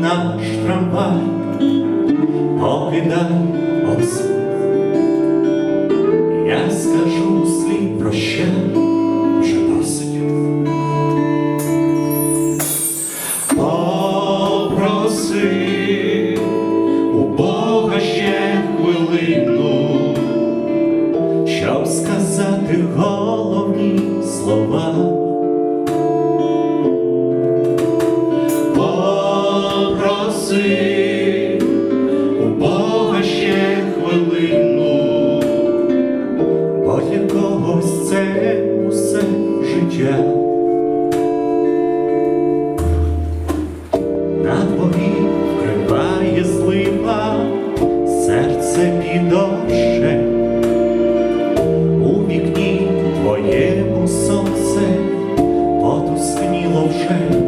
наш трамвай, покидай осінь. Я скажу слід прощай, вже досить. У Бога ще хвилину, щоб сказати головні слова. Попроси у Бога ще хвилину, бо для когось це усе життя. На дворі вкриває злива, серце підоше, у вікні твоєму сонце потускніло вже.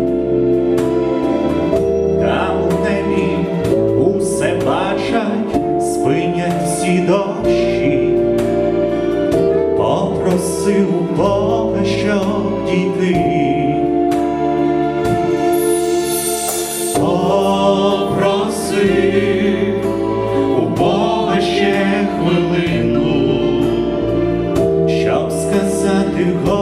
Сказати головні